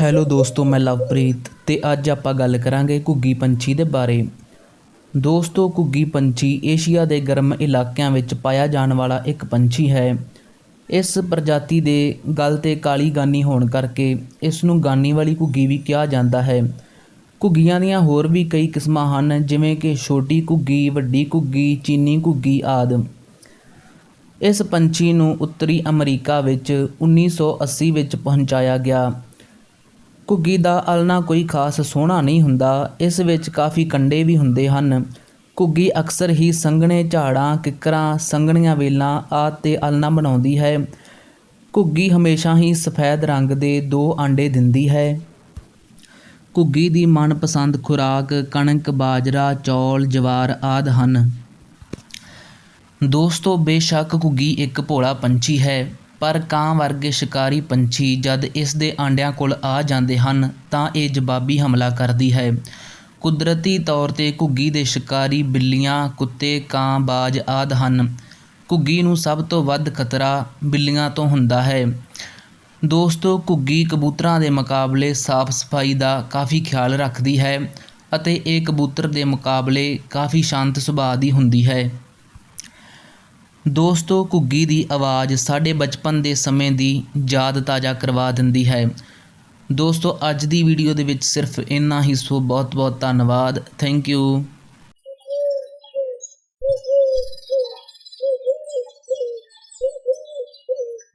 Hello ਦੋਸਤੋ, ਮੈਂ ਲਵਪ੍ਰੀਤ ਤੇ ਅੱਜ ਆਪਾਂ ਗੱਲ ਕਰਾਂਗੇ ਘੁੱਗੀ ਪੰਛੀ ਦੇ ਬਾਰੇ। ਦੋਸਤੋ, ਘੁੱਗੀ ਪੰਛੀ ਏਸ਼ੀਆ ਦੇ ਗਰਮ ਇਲਾਕਿਆਂ ਵਿੱਚ ਪਾਇਆ ਜਾਣ ਵਾਲਾ ਇੱਕ ਪੰਛੀ ਹੈ। ਇਸ ਪ੍ਰਜਾਤੀ ਦੇ ਗਲ ਤੇ ਕਾਲੀ ਗਾਨੀ ਹੋਣ ਕਰਕੇ ਇਸ ਨੂੰ ਗਾਨੀ ਵਾਲੀ ਘੁੱਗੀ ਵੀ ਕਿਹਾ ਜਾਂਦਾ ਹੈ। ਘੁੱਗੀਆਂ ਦੀਆਂ ਹੋਰ ਵੀ ਕਈ ਕਿਸਮਾਂ ਹਨ, ਜਿਵੇਂ ਕਿ ਛੋਟੀ ਘੁੱਗੀ, ਵੱਡੀ ਘੁੱਗੀ, ਚੀਨੀ ਘੁੱਗੀ ਆਦਿ। ਇਸ ਪੰਛੀ ਨੂੰ ਉੱਤਰੀ ਅਮਰੀਕਾ ਵਿੱਚ 1980 ਵਿੱਚ ਪਹੁੰਚਾਇਆ ਗਿਆ। ਘੁੱਗੀ ਦਾ ਅਲਨਾ ਕੋਈ ਖਾਸ ਸੋਹਣਾ ਨਹੀਂ ਹੁੰਦਾ, ਇਸ ਵਿੱਚ ਕਾਫੀ ਕੰਡੇ ਵੀ ਹੁੰਦੇ ਹਨ। ਘੁੱਗੀ ਅਕਸਰ ਹੀ ਸੰਘਣੇ ਝਾੜਾਂ, ਕਿੱਕਰਾਂ, ਸੰਘਣੀਆਂ ਵੇਲਾਂ ਆਦਿ ਤੇ ਅਲਨਾ ਬਣਾਉਂਦੀ ਹੈ। ਘੁੱਗੀ ਹਮੇਸ਼ਾ ਹੀ ਸਫੈਦ ਰੰਗ ਦੇ ਦੋ ਆਂਡੇ ਦਿੰਦੀ ਹੈ। ਘੁੱਗੀ ਦੀ ਮਨਪਸੰਦ ਖੁਰਾਕ ਕਣਕ, ਬਾਜਰਾ, ਚੌਲ, ਜਵਾਰ ਆਦਿ ਹਨ। ਦੋਸਤੋ, ਬੇਸ਼ੱਕ ਘੁੱਗੀ ਇੱਕ ਭੋਲਾ ਪੰਛੀ ਹੈ। ਪਰ ਕਾਂ ਵਰਗੇ ਸ਼ਿਕਾਰੀ ਪੰਛੀ ਜਦ ਇਸ ਦੇ ਆਂਡਿਆਂ ਕੋਲ ਆ ਜਾਂਦੇ ਹਨ, ਤਾਂ ਇਹ ਜਵਾਬੀ ਹਮਲਾ ਕਰਦੀ ਹੈ। ਕੁਦਰਤੀ ਤੌਰ ਤੇ ਘੁੱਗੀ ਦੇ ਸ਼ਿਕਾਰੀ ਬਿੱਲੀਆਂ, ਕੁੱਤੇ, ਕਾਂ, ਬਾਜ ਆਦਿ ਹਨ। ਘੁੱਗੀ ਨੂੰ ਸਭ ਤੋਂ ਵੱਧ ਖਤਰਾ ਬਿੱਲੀਆਂ ਤੋਂ ਹੁੰਦਾ ਹੈ। ਦੋਸਤੋ, ਘੁੱਗੀ ਕਬੂਤਰਾਂ ਦੇ ਮੁਕਾਬਲੇ ਸਾਫ਼ ਸਫ਼ਾਈ ਦਾ ਕਾਫੀ ਖਿਆਲ ਰੱਖਦੀ ਹੈ ਅਤੇ ਇਹ ਕਬੂਤਰ ਦੇ ਮੁਕਾਬਲੇ ਕਾਫੀ ਸ਼ਾਂਤ ਸੁਭਾਅ ਦੀ ਹੁੰਦੀ ਹੈ। ਦੋਸਤੋ, ਘੁੱਗੀ ਦੀ ਆਵਾਜ਼ ਸਾਡੇ ਬਚਪਨ ਦੇ ਸਮੇਂ ਦੀ ਯਾਦ ਤਾਜ਼ਾ ਕਰਵਾ ਦਿੰਦੀ ਹੈ। ਦੋਸਤੋ, ਅੱਜ ਦੀ ਵੀਡੀਓ ਦੇ ਵਿੱਚ ਸਿਰਫ ਇੰਨਾ ਹੀ, ਸੋ ਬਹੁਤ ਬਹੁਤ ਧੰਨਵਾਦ। Thank you